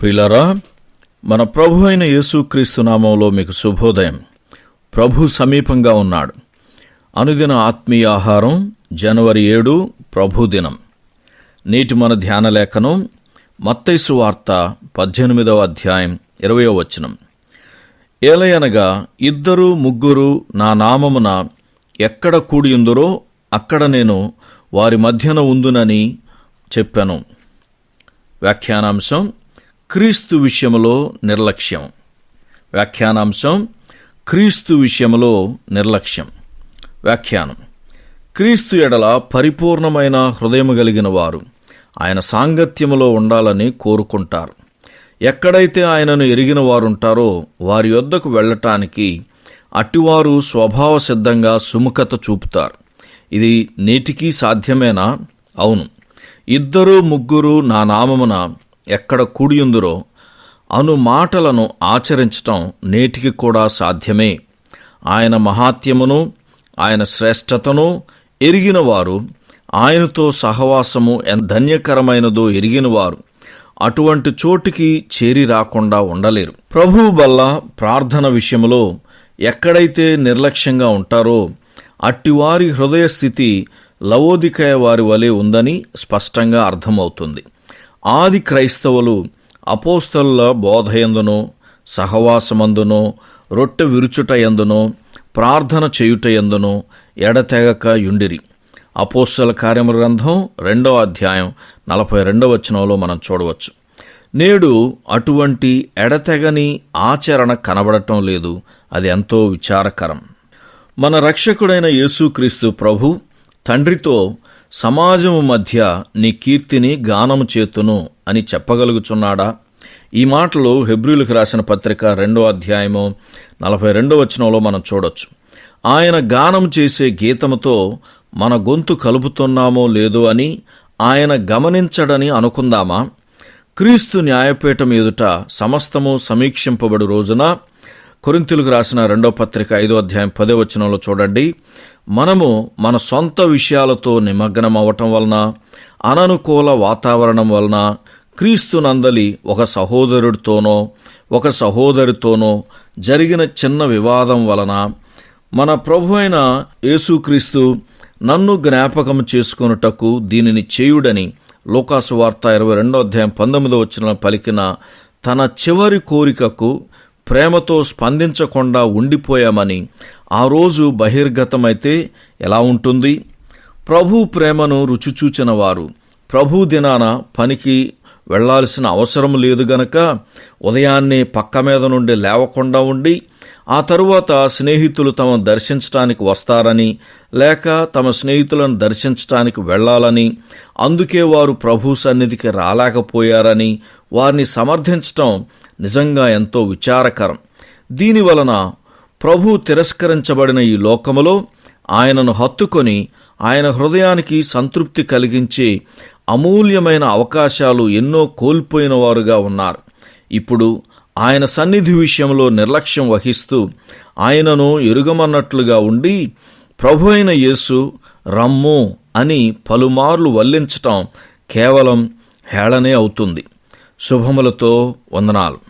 ప్రిలరా మన ప్రభు అయిన యేసుక్రీస్తు నామంలో మీకు శుభోదయం. ప్రభు సమీపంగా ఉన్నాడు. అనుదిన ఆత్మీయ ఆహారం జనవరి ఏడు ప్రభుదినం నేటి మన ధ్యాన లేఖనం మత్తైసు వార్త పద్దెనిమిదవ అధ్యాయం ఇరవయో వచనం. ఏలయనగా ఇద్దరు ముగ్గురు నా నామమున ఎక్కడ కూడియుందురో అక్కడ నేను వారి మధ్యన ఉందునని చెప్పాను. వ్యాఖ్యానాంశం క్రీస్తు విషయంలో నిర్లక్ష్యం. వ్యాఖ్యానాంశం క్రీస్తు విషయములో నిర్లక్ష్యం. వ్యాఖ్యానం క్రీస్తు ఎడల పరిపూర్ణమైన హృదయము కలిగిన వారు ఆయన సాంగత్యములో ఉండాలని కోరుకుంటారు. ఎక్కడైతే ఆయనను ఎరిగిన వారుంటారో వారి యొద్దకు వెళ్ళటానికి అట్టివారు స్వభావ సిద్ధంగా సుముఖత చూపుతారు. ఇది నేటికీ సాధ్యమేనా? అవును. ఇద్దరు ముగ్గురు నా నామమున ఎక్కడ కూడియుందురో అను మాటలను ఆచరించటం నేటికి కూడా సాధ్యమే. ఆయన మహాత్యమును ఆయన శ్రేష్టతను ఎరిగినవారు ఆయనతో సహవాసము ఎంత ధన్యకరమైనదో ఎరిగినవారు అటువంటి చోటికి చేరి రాకుండా ఉండలేరు. ప్రభువు వల్ల ప్రార్థన విషయంలో ఎక్కడైతే నిర్లక్ష్యంగా ఉంటారో అట్టివారి హృదయ స్థితి లవోదికయ వారి వలె ఉందని స్పష్టంగా అర్థమవుతుంది. ఆది క్రైస్తవులు అపోస్తల బోధ ఎందునో సహవాసమందునో రొట్టె విరుచుట ఎందునో ప్రార్థన చేయుట ఎందునో ఎడతెగక యుండిరి. అపోస్తల కార్యముల గ్రంథం రెండవ అధ్యాయం నలభై రెండవ వచనంలో మనం చూడవచ్చు. నేడు అటువంటి ఎడతెగని ఆచరణ కనబడటం లేదు. అది ఎంతో విచారకరం. మన రక్షకుడైన యేసుక్రీస్తు ప్రభు తండ్రితో సమాజము మధ్య నీ కీర్తిని గానము చేతును అని చెప్పగలుగుచున్నాడా? ఈ మాటలు హెబ్రిలకు రాసిన పత్రిక రెండో అధ్యాయము నలభై రెండో వచనంలో మనం చూడొచ్చు. ఆయన గానం చేసే గీతముతో మన గొంతు కలుపుతున్నామో లేదో అని ఆయన గమనించడని అనుకుందామా? క్రీస్తు న్యాయపీఠం ఎదుట సమస్తము సమీక్షింపబడు రోజున కొరింతలకు రాసిన రెండో పత్రిక ఐదో అధ్యాయం పదే వచనంలో చూడండి. మనము మన సొంత విషయాలతో నిమగ్నం అవ్వటం వలన అననుకూల వాతావరణం వలన క్రీస్తు నందలి ఒక సహోదరుడితోనో ఒక సహోదరితోనో జరిగిన చిన్న వివాదం వలన మన ప్రభు అయిన యేసుక్రీస్తు నన్ను జ్ఞాపకం చేసుకొనుటకు దీనిని చేయుడని లోకాసు వార్త ఇరవై రెండో అధ్యాయం పంతొమ్మిదో వచ్చిన పలికిన తన చివరి కోరికకు ప్రేమతో స్పందించకుండా ఉండిపోయామని ఆ రోజు బహిర్గతమైతే ఎలా ఉంటుంది? ప్రభు ప్రేమను రుచిచూచిన వారు ప్రభు దినాన పనికి వెళ్ళాల్సిన అవసరం లేదు గనక ఉదయాన్నే పక్క మీద నుండి లేవకుండా ఉండి ఆ తరువాత స్నేహితులు తమ దర్శించటానికి వస్తారని లేక తమ స్నేహితులను దర్శించటానికి వెళ్ళాలని అందుకే వారు ప్రభు సన్నిధికి రాలేకపోయారని వారిని సమర్థించటం నిజంగా ఎంతో విచారకరం. దీని వలన ప్రభు తిరస్కరించబడిన ఈ లోకములో ఆయనను హత్తుకొని ఆయన హృదయానికి సంతృప్తి కలిగించే అమూల్యమైన అవకాశాలు ఎన్నో కోల్పోయిన వారుగా ఉన్నారు. ఇప్పుడు ఆయన సన్నిధి విషయంలో నిర్లక్ష్యం వహిస్తూ ఆయనను ఎరుగమన్నట్లుగా ఉండి ప్రభు అయిన యేసు రమ్ము అని పలుమార్లు వల్లించటం కేవలం హేళనే అవుతుంది. శుభములతో వందనాలు.